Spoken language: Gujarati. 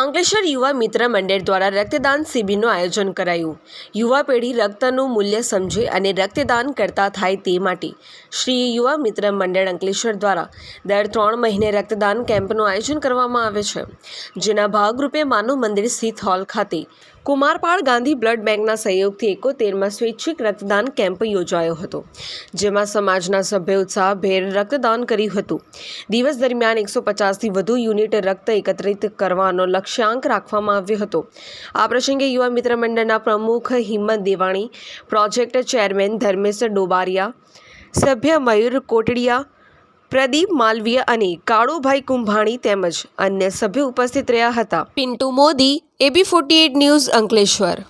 અંકલેશ્વર યુવા મિત્ર મંડળ દ્વારા રક્તદાન શિબિરનું આયોજન કરાયું. યુવા પેઢી રક્તનું મૂલ્ય સમજે અને રક્તદાન કરતા થાય તે માટે શ્રી યુવા મિત્ર મંડળ અંકલેશ્વર દ્વારા દર ત્રણ મહિને રક્તદાન કેમ્પનું આયોજન કરવામાં આવે છે, જેના ભાગરૂપે માનવ મંદિર સ્થિત હોલ ખાતે કુમારપાળ ગાંધી બ્લડ બેંકના સહયોગથી એકોતેરમાં સ્વૈચ્છિક રક્તદાન કેમ્પ યોજાયો હતો, જેમાં સમાજના સભ્ય ઉત્સાહભેર રક્તદાન કર્યું હતું. દિવસ દરમિયાન એકસો પચાસથી વધુ યુનિટ રક્ત એકત્રિત કરવાનો લક્ષ્યાંક રાખવામાં આવ્યો હતો. આ પ્રસંગે યુવા મિત્ર મંડળના પ્રમુખ હિંમત દેવાણી, પ્રોજેક્ટ ચેરમેન ધર્મેશ ડોબારિયા, સભ્ય મયુર કોટડિયા, પ્રદીપ માલવીય અને કાળુભાઈ કુંભાણી તેમજ અન્ય સભ્યો ઉપસ્થિત રહ્યા હતા. Pintu Modi, A B forty news Ankleshwar.